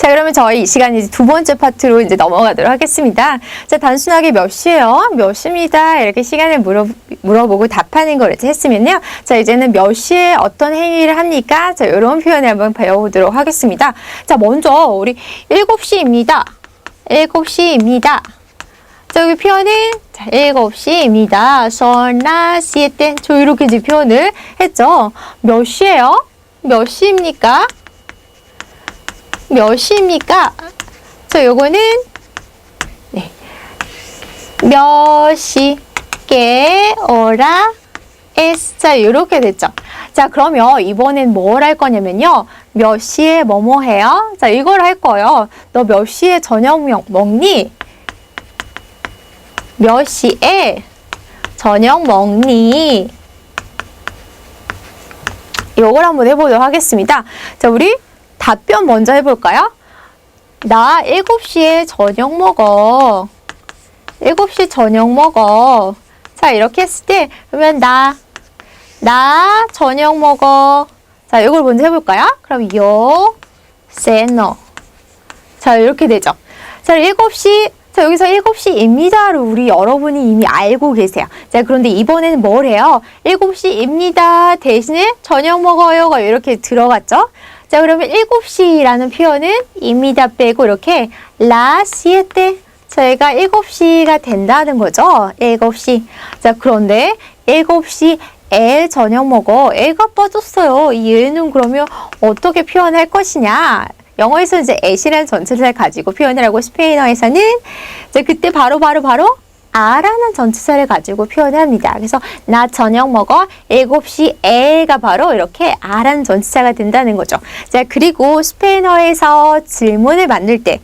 자, 그러면 저희 이 시간 이제 두 번째 파트로 이제 넘어가도록 하겠습니다. 자, 단순하게 몇 시예요? 몇 시입니다. 이렇게 시간을 물어, 물어보고 답하는 걸 이제 했으면요. 자, 이제는 몇 시에 어떤 행위를 합니까? 자, 이런 표현을 한번 배워보도록 하겠습니다. 자, 먼저 우리 7시입니다. 7시입니다. 자, 여기 표현은 자, 7시입니다. 선라 시에 저 이렇게 이제 표현을 했죠. 몇 시예요? 몇 시입니까? 몇 시입니까? 자, 요거는 네. 몇 시? 게, 어라, 에스. 자, 이렇게 됐죠. 자, 그러면 이번엔 뭘 할 거냐면요. 몇 시에 뭐뭐 해요? 자, 이걸 할 거예요. 너 몇 시에 저녁 먹- 먹니? 몇 시에 저녁 먹니? 요걸 한번 해보도록 하겠습니다. 자, 우리 답변 먼저 해볼까요? 나 7시에 저녁 먹어. 7시 저녁 먹어. 자, 이렇게 했을 때, 그러면 나, 나 저녁 먹어. 자, 이걸 먼저 해볼까요? 그럼 요, 세너. 자, 이렇게 되죠. 자, 7시, 자, 여기서 7시입니다로 우리 여러분이 이미 알고 계세요. 자, 그런데 이번에는 뭘 해요? 7시입니다. 대신에 저녁 먹어요가 이렇게 들어갔죠? 자, 그러면 7시라는 표현은 입니다 빼고 이렇게 라 시에테 저희가 7시가 된다는 거죠. 7시. 자, 그런데 7시 애 저녁 먹어. 애가 빠졌어요. 이 애는 그러면 어떻게 표현할 것이냐? 영어에서 이제 애시라는 전체사를 가지고 표현을 하고 스페인어에서는 이제 그때 바로 바로 바로 아라는 전체사를 가지고 표현합니다. 그래서 나 저녁 먹어 7시 애가 바로 이렇게 아라는 전체사가 된다는 거죠. 자, 그리고 스페인어에서 질문을 만들 때는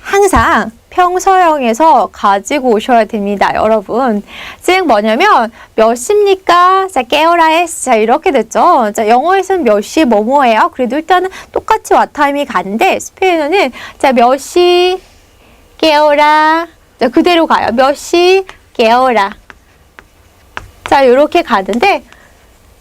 항상 평서형에서 가지고 오셔야 됩니다, 여러분. 즉 뭐냐면 몇 시입니까? 자, 깨어라에스. 자, 이렇게 됐죠. 자, 영어에서는 몇 시 뭐뭐예요? 그래도 일단은 똑같이 와타임이 가는데 스페인어는 자, 몇 시 깨어라. 자, 그대로 가요. 몇 시 깨어라. 자, 요렇게 가는데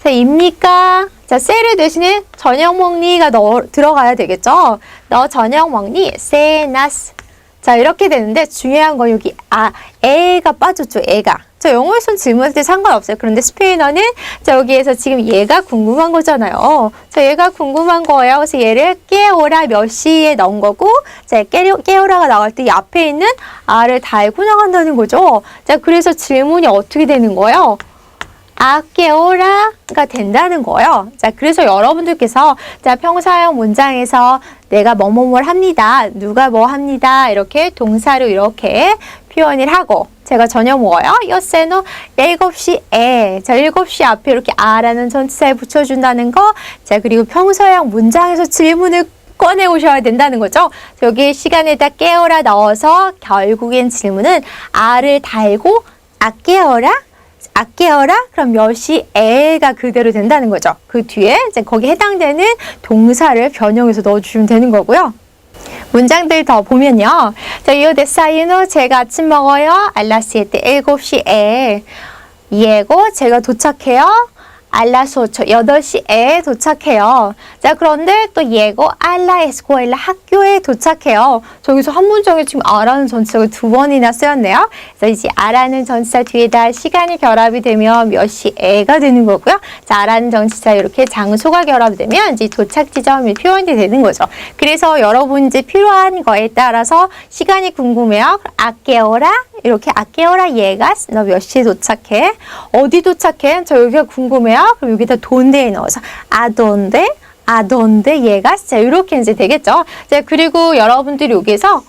자, 입니까? 자, 세를 대신에 저녁 먹니가 넣어, 들어가야 되겠죠? 너 저녁 먹니? 세나스. 자, 이렇게 되는데 중요한 건 여기 아, 애가 빠졌죠, 애가. 자, 영어에서는 질문할 때 상관없어요. 그런데 스페인어는 자, 여기에서 지금 얘가 궁금한 거잖아요. 자, 얘가 궁금한 거예요. 그래서 얘를 깨오라 몇 시에 넣은 거고, 자, 깨, 깨오라가 나갈 때이 앞에 있는 아를 달고 나간다는 거죠. 자, 그래서 질문이 어떻게 되는 거예요? 아깨오라가 된다는 거예요. 자, 그래서 여러분들께서 자, 평사형 문장에서 내가 뭐뭐뭘 합니다. 누가 뭐 합니다. 이렇게 동사로 이렇게 표현을 하고 제가 저녁 먹어요. 요세노 7시에 자, 7시 앞에 이렇게 아라는 전치사에 붙여준다는 거. 자, 그리고 평서형 문장에서 질문을 꺼내 오셔야 된다는 거죠. 여기 시간에다 깨어라 넣어서 결국엔 질문은 아를 달고 아 깨어라 아 깨어라? 그럼 몇 시에가 그대로 된다는 거죠. 그 뒤에 이제 거기 해당되는 동사를 변형해서 넣어주시면 되는 거고요. 문장들 더 보면요. 자, 이오 데사이노 제가 아침 먹어요. 알라시에테 7시에. 예고 제가 도착해요. 알라소초 8시에 도착해요. 자, 그런데 또 예고 알라 에스코엘라 학교에 도착해요. 저기서 한 문장에 지금 아라는 전치사가 두 번이나 쓰였네요. 그래서 이제 아라는 전치사 뒤에다 시간이 결합이 되면 몇 시에가 되는 거고요. 자, 아라는 전치사 이렇게 장소가 결합되면 이제 도착 지점이 표현이 되는 거죠. 그래서 여러분 이제 필요한 거에 따라서 시간이 궁금해요. 아깨어라 이렇게 아깨어라 얘가 너 몇 시에 도착해? 어디 도착해? 저 여기가 궁금해요. 그럼 여기다 돈데에 넣어서 아돈데 아돈데 얘가 자 이렇게 이제 되겠죠. 자 그리고 여러분들이 여기서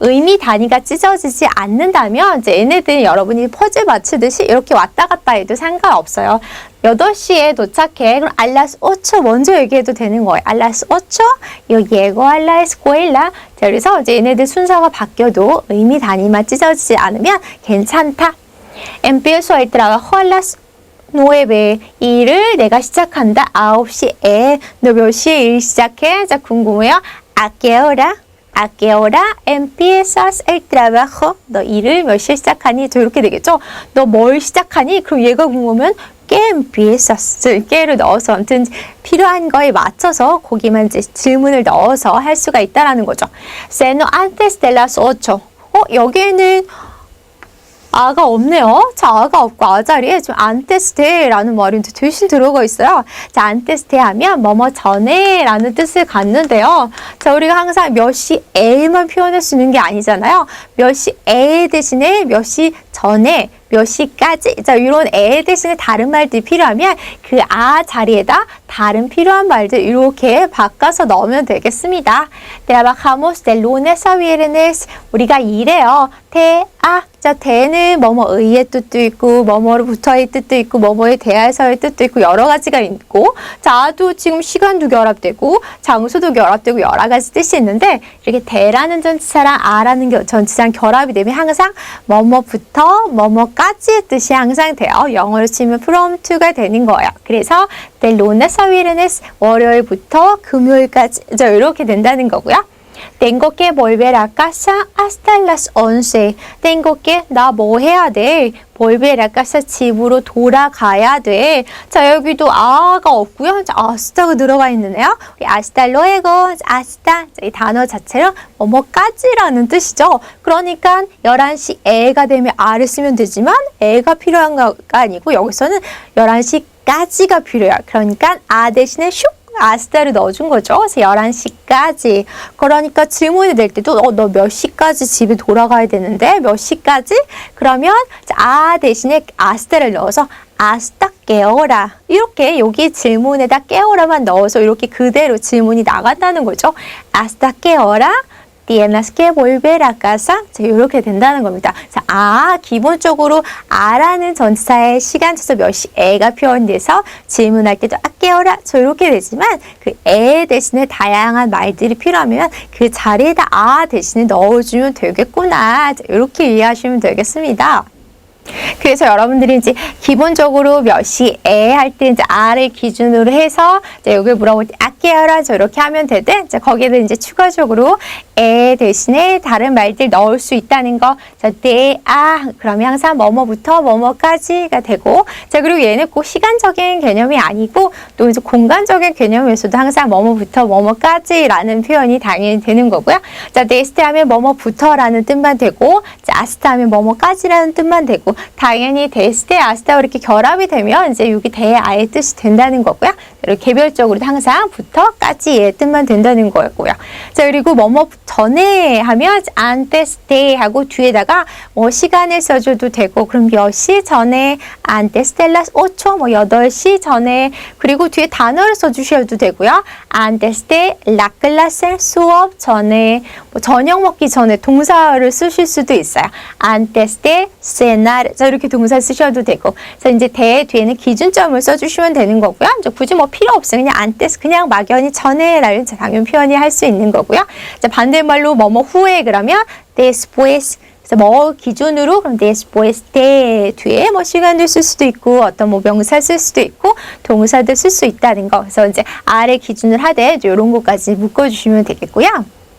의미 단위가 찢어지지 않는다면 이제 얘네들은 여러분이 퍼즐 맞추듯이 이렇게 왔다 갔다 해도 상관없어요. 8시에 도착해. 그럼 알라스 8초 먼저 얘기해도 되는 거예요. 알라스 8초, 요 예고 알라스 고일라. 자, 그래서 이제 얘네들 순서가 바뀌어도 의미 단위만 찢어지지 않으면 괜찮다. El trabajo a las 9에 일을 내가 시작한다. 9시에 너 몇 시에 일 시작해? 자, 궁금해요. ¿A qué hora? ¿A qué hora empiezas el trabajo? 너 일을 몇 시에 시작하니? 저 이렇게 되겠죠? 너 뭘 시작하니? 그럼 얘가 궁금하면 que empiezas que를 넣어서 아무튼 필요한 거에 맞춰서 거기만 이제 질문을 넣어서 할 수가 있다라는 거죠. Seno antes de las ocho. 어 여기에는 아가 없네요. 자, 아가 없고 아 자리에 좀 안테스테라는 말이 대신 들어가 있어요. 자, 안테스테 하면 뭐뭐 전에라는 뜻을 갖는데요. 자, 우리가 항상 몇 시 에만 표현할 수 있는 게 아니잖아요. 몇 시 에 대신에 몇 시 전에 몇 시까지 자 이런 에 대신에 다른 말들이 필요하면 그 아 자리에다 다른 필요한 말들 이렇게 바꿔서 넣으면 되겠습니다. Trabajamos de lunes a viernes 우리가 일해요. 대 아 자 대는 뭐뭐 의의 뜻도 있고 뭐뭐로 붙어의 뜻도 있고 뭐뭐에 대해서의 뜻도 있고 여러 가지가 있고 자도 지금 시간도 결합되고 장소도 결합되고 여러 가지 뜻이 있는데 이렇게 대라는 전치사랑 아라는 겨- 전치사랑 결합이 되면 항상 뭐뭐부터 뭐뭐까지의 뜻이 항상 돼요. 영어로 치면 from to가 되는 거예요. 그래서 de lunes a viernes 월요일부터 금요일까지 자, 이렇게 된다는 거고요. Tengo que volver a casa hasta las 11. Tengo que 나 뭐 해야 돼? volver a casa 집으로 돌아가야 돼. 자 여기도 아가 없고요. 자, 아스타가 들어가 있는데요. 우리 luego, hasta 자, 이 단어 자체로 뭐뭐까지라는 뜻이죠. 그러니까 11시 애가 되면 아를 쓰면 되지만 애가 필요한 거 아니고 여기서는 11시 까지가 필요해요. 그러니까 아 대신에 슉 아스타를 넣어준 거죠. 그래서 11시까지. 그러니까 질문이 될 때도 어, 너 몇 시까지 집에 돌아가야 되는데 몇 시까지? 그러면 아 대신에 아스타를 넣어서 아스타 깨어라. 이렇게 여기 질문에다 깨어라만 넣어서 이렇게 그대로 질문이 나간다는 거죠. 아스타 깨어라. Tienes que volver a casa. 자, 이렇게 된다는 겁니다. 자, 아, 기본적으로 아라는 전치사의 시간차서 몇 시에가 표현돼서 질문할 때도 아, 깨어라. 저 이렇게 되지만 그 에 대신에 다양한 말들이 필요하면 그 자리에다 아 대신에 넣어주면 되겠구나. 자, 이렇게 이해하시면 되겠습니다. 그래서 여러분들이 이제 기본적으로 몇 시에 할 때 이제 아를 기준으로 해서 이제 여기 물어볼 때 아끼어라 저렇게 하면 되되 이제 거기에는 이제 추가적으로 에 대신에 다른 말들 넣을 수 있다는 거. 자, 네, 아 그러면 항상 뭐뭐부터 뭐뭐까지가 되고 자 그리고 얘는 꼭 시간적인 개념이 아니고 또 이제 공간적인 개념에서도 항상 뭐뭐부터 뭐뭐까지라는 표현이 당연히 되는 거고요. 자, 네스트 하면 뭐뭐부터라는 뜻만 되고 자, 아스타 하면 뭐뭐까지라는 뜻만 되고 당연히 데스테 아스타 이렇게 결합이 되면 이제 여기 대아의 뜻이 된다는 거고요. 이렇게 개별적으로 항상 부터까지의 뜻만 된다는 거고요. 자 그리고 뭐뭐 전에 하면 antes de 하고 뒤에다가 뭐 시간을 써줘도 되고 그럼 몇 시 전에 antes de las ocho 뭐 8시 전에 그리고 뒤에 단어를 써주셔도 되고요. antes de la clase 수업 전에 뭐 저녁 먹기 전에 동사를 쓰실 수도 있어요. antes de cenar 자 이렇게 동사 쓰셔도 되고 자 이제 대 뒤에는 기준점을 써주시면 되는 거고요. 이제 굳이 뭐 필요 없어요. 그냥 antes 그냥 막연히 전에라는 당연 표현이 할 수 있는 거고요. 자 반대말로 뭐뭐 후에 그러면 después 그래서 뭐 기준으로 그럼 después de 뒤에 뭐 시간도 쓸 수도 있고 어떤 뭐 명사 쓸 수도 있고 동사도 쓸 수 있다는 거. 그래서 이제 아래 기준을 하되 이런 것까지 묶어 주시면 되겠고요.